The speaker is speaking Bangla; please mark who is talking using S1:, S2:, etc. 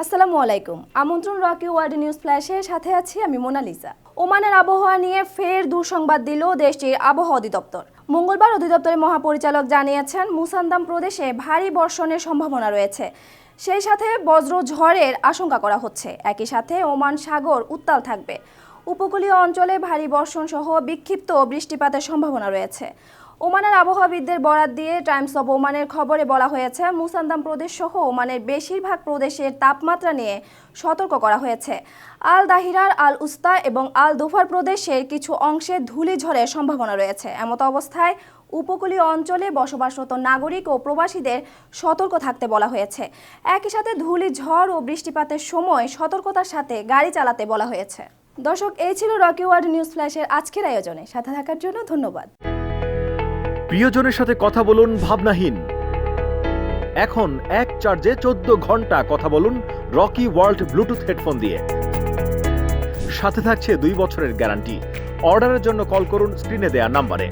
S1: আসসালামু আলাইকুম। আমন্ত্রণ রকি ওয়ার্ল্ড নিউজ ফ্ল্যাশের সাথে আছি আমি মোনালিসা। ওমানের আবহাওয়া নিয়ে ফের দুঃসংবাদ দিল দেশটির আবহাওয়া অধিদপ্তর। মঙ্গলবার অধিদপ্তরের মহাপরিচালক জানিয়েছেন, মুসান্দাম প্রদেশে ভারী বর্ষণের সম্ভাবনা রয়েছে। সেই সাথে বজ্র ঝড়ের আশঙ্কা করা হচ্ছে। একই সাথে ওমান সাগর উত্তাল থাকবে। উপকূলীয় অঞ্চলে ভারী বর্ষণ সহ বিক্ষিপ্ত বৃষ্টিপাতের সম্ভাবনা রয়েছে। ওমানের আবহাওয়াবিদদের বরাত দিয়ে টাইমস অব ওমানের খবরে বলা হয়েছে, মুসান্দাম প্রদেশ সহ ওমানের বেশিরভাগ প্রদেশের তাপমাত্রা নিয়ে সতর্ক করা হয়েছে। আল দাহিরার, আল উস্তা এবং আল দুফার প্রদেশের কিছু অংশে ধূলিঝড়ের সম্ভাবনা রয়েছে। এমত অবস্থায় উপকূলীয় অঞ্চলে বসবাসরত নাগরিক ও প্রবাসীদের সতর্ক থাকতে বলা হয়েছে। একই সাথে ধূলি ঝড় ও বৃষ্টিপাতের সময় সতর্কতার সাথে গাড়ি চালাতে বলা হয়েছে। দর্শক, এই ছিল রকি ওয়ার্ড নিউজ ফ্ল্যাশের আজকের আয়োজনে। সাথে থাকার জন্য ধন্যবাদ।
S2: প্রিয়জনের সাথে কথা বলুন ভাবনাহীন। এখন এক চার্জে চোদ্দ ঘণ্টা কথা বলুন রকি ওয়ার্ল্ড ব্লুটুথ হেডফোন দিয়ে। সাথে থাকছে দুই বছরের গ্যারান্টি। অর্ডারের জন্য কল করুন স্ক্রিনে দেয়া নাম্বারে।